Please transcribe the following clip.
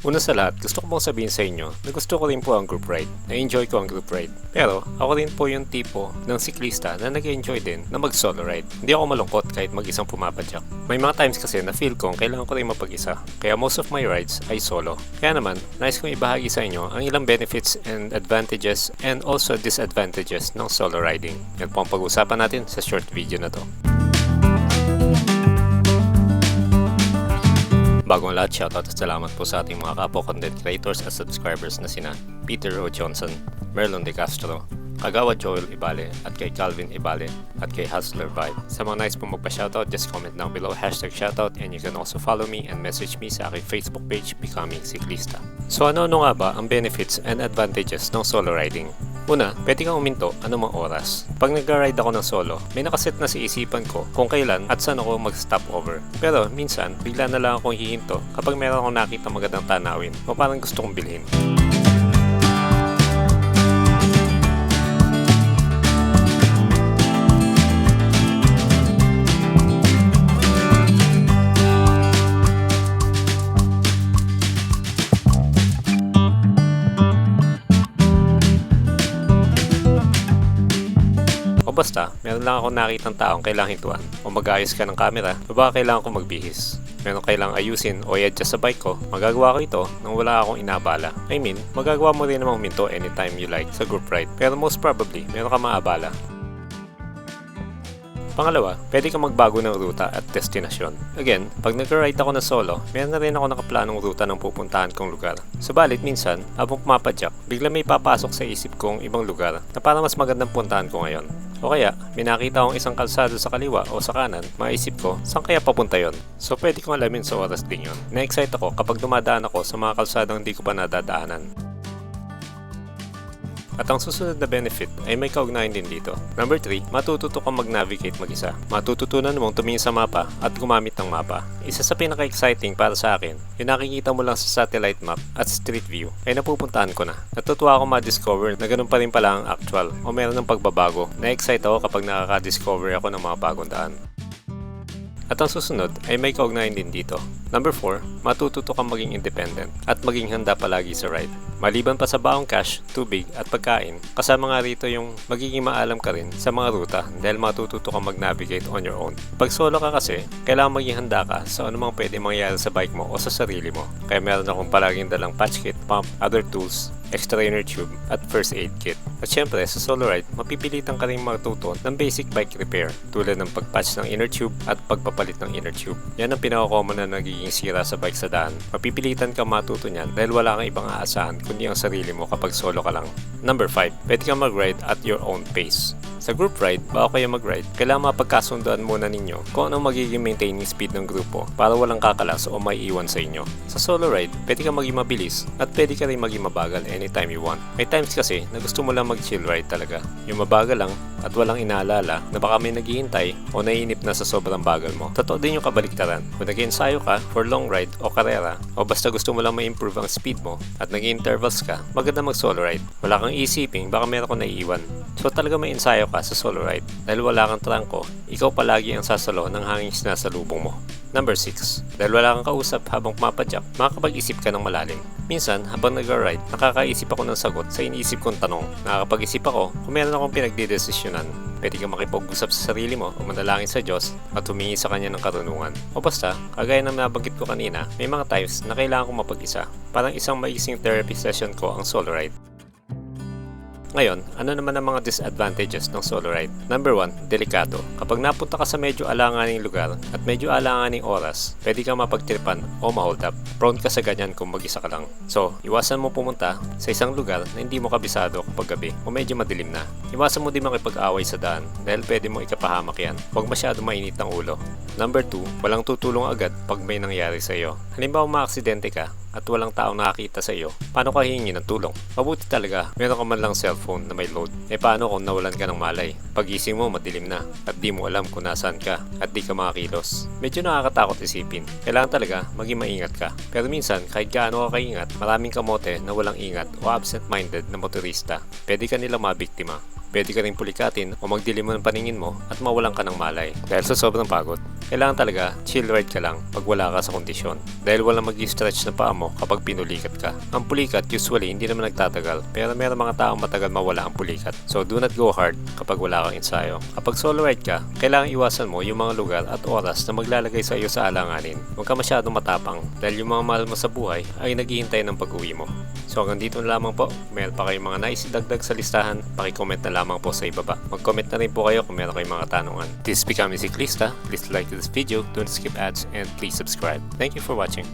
Una sa lahat, gusto ko pong sabihin sa inyo na gusto ko rin po ang group ride. Na-enjoy ko ang group ride. Pero ako rin po yung tipo ng siklista na nag-enjoy din na mag-solo ride. Hindi ako malungkot kahit mag-isang pumapadyak. May mga times kasi na feel ko kailangan ko rin mapag-isa. Kaya most of my rides ay solo. Kaya naman, nais kong ibahagi sa inyo ang ilang benefits and advantages and also disadvantages ng solo riding. Yan po ang pag-uusapan natin sa short video na to. Bagong lahat, shoutout at salamat po sa ating mga kapo content creators at subscribers na sina Peter O. Johnson, Merlon De Castro, Kagawa Joel Ibale at kay Calvin Ibale at kay Hustler Vibe. Sa mga nice po magpa-shoutout, just comment down below hashtag shoutout and you can also follow me and message me sa aking Facebook page Becoming Cyclista. So ano-ano nga ba ang benefits and advantages ng solo riding? Una, pwede kang uminto anumang oras. Pag nag-ride ako ng solo, may nakaset na sa isipan ko kung kailan at saan ako mag-stop over. Pero minsan, bigla na lang akong hihinto kapag meron akong nakita magandang tanawin o parang gusto kong bilhin. Basta, meron lang akong nakitang taong kailangang hintuan. O mag-ayos ka ng camera, o baka kailangan ko magbihis. Meron kailangang ayusin o i-adjust sa bike ko, magagawa ko ito nang wala akong inabala. I mean, magagawa mo rin namang minto anytime you like sa group ride. Pero most probably, meron ka maabala. Pangalawa, pwede kang magbago ng ruta at destinasyon. Again, pag nag-ride ako na solo, meron na rin ako nakaplanong ruta ng pupuntahan kong lugar. Subalit minsan, habang pumapadyak, bigla may papasok sa isip kong ibang lugar na parang mas magandang puntahan ko ngayon. O kaya, may nakita akong isang kalsado sa kaliwa o sa kanan, maisip ko, saan kaya papunta yon? So pwede kong alamin sa oras din yon. Na-excite ako kapag dumadaan ako sa mga kalsadang hindi ko pa nadadaanan. At ang susunod na benefit ay may kaugnayan din dito. Number 3, matututo kang mag-navigate mag-isa. Matututunan mong tumingin sa mapa at gumamit ng mapa. Isa sa pinaka-exciting para sa akin, yung nakikita mo lang sa satellite map at street view ay napupuntahan ko na. Natutuwa ako ma-discover na ganun pa rin pala ang actual o meron ng pagbabago. Na-excite ako kapag nakaka-discover ako ng mga bagong daan. At ang susunod ay may kaugnayan din dito. Number 4, matututo kang maging independent at maging handa palagi sa ride. Maliban pa sa baong cash, tubig at pagkain, kasama nga rito yung magiging maalam ka rin sa mga ruta dahil matututo kang mag-navigate on your own. Pag solo ka kasi, kailangan maging handa ka sa anumang pwede mangyari sa bike mo o sa sarili mo. Kaya meron akong palaging dalang patch kit, pump, other tools, extra inner tube, at first aid kit. At syempre, sa solo ride, mapipilitan ka rin matuto ng basic bike repair tulad ng pagpatch ng inner tube at pagpapalit ng inner tube. Yan ang pinaka-common na nagiging sira sa bike sa daan. Mapipilitan ka matuto niyan dahil wala kang ibang aasahan kundi ang sarili mo kapag solo ka lang. Number 5, pwede kang mag-ride at your own pace. Sa group ride, bago kayo mag-ride, kailangan mapagkasunduan muna ninyo kung anong magiging maintaining speed ng grupo para walang kakalas o may iwan sa inyo. Sa solo ride, pwede kang maging mabilis at pwede ka rin maging mabagal anytime you want. May times kasi na gusto mo lang mag-chill ride talaga. Yung mabagal lang at walang inaalala na baka may naghihintay o naiinip na sa sobrang bagal mo. Totoo din yung kabaliktaran. Kung nag-ensayo ka for long ride o karera o basta gusto mo lang ma-improve ang speed mo at nag-intervals ka, maganda mag-solo ride. Wala kang isiping baka meron kang naiiwan. So talaga may ensayo ka sa solo ride. Dahil wala kang trangko, ikaw palagi ang sasalo ng hangin sinasalubong mo. Number 6. Dahil wala kang kausap habang pumapadyak, makakapag-isip ka ng malalim. Minsan, habang nag-ride, nakakaisip ako ng sagot sa iniisip kong tanong. Nakakapag-isip ako kung meron akong pinagdidesisyonan. Pwede kang makipag-usap sa sarili mo o manalangin sa Diyos at humingi sa Kanya ng karunungan. O basta, kagaya ng nabanggit ko kanina, may mga times na kailangan kong mapag-isa. Parang isang maising therapy session ko ang solo ride. Ngayon, ano naman ang mga disadvantages ng solo ride? Number 1, delikado. Kapag napunta ka sa medyo alanganing lugar at medyo alanganing oras, pwede kang mapagtripan o ma-hold up. Prone ka sa ganyan kung mag-isa ka lang. So, iwasan mo pumunta sa isang lugar na hindi mo kabisado kapag gabi o medyo madilim na. Iwasan mo din makipag-away sa daan dahil pwede mo ikapahamak yan. Huwag masyado mainit ang ulo. Number 2, walang tutulong agad pag may nangyari sa iyo. Halimbawa maaksidente ka at walang taong nakakita sa iyo, paano ka hihingi ng tulong? Mabuti talaga, meron ka man lang cellphone na may load. E paano kung nawalan ka ng malay? Pagising mo, madilim na at di mo alam kung nasaan ka at di ka makakilos. Medyo nakakatakot isipin. Kailangan talaga maging maingat ka. Pero minsan, kahit gaano ka kaingat, maraming kamote na walang ingat o absent-minded na motorista. Pwede ka nilang mabiktima. Pwede ka rin pulikatin o magdilim ng paningin mo at mawalan ka ng malay dahil sa sobrang pagod. Kailangan talaga chill ride ka lang pag wala ka sa kondisyon. Dahil walang mag-stretch na paa mo kapag pinulikat ka. Ang pulikat usually hindi naman nagtatagal pero meron mga taong matagal mawala ang pulikat. So do not go hard kapag wala kang ensayo. Kapag solo ride ka, kailangan iwasan mo yung mga lugar at oras na maglalagay sa iyo sa alanganin. Huwag ka masyadong matapang dahil yung mga mahal mo sa buhay ay naghihintay ng pag-uwi mo. So hanggang dito na lamang po. Meron pa kayong mga nais idagdag sa listahan, pakicomment na lamang po sa ibaba. Mag-comment na rin po kayo kung meron kayong mga tanungan. This is Becoming Cyclista. Please like this video, don't skip ads, and please subscribe. Thank you for watching.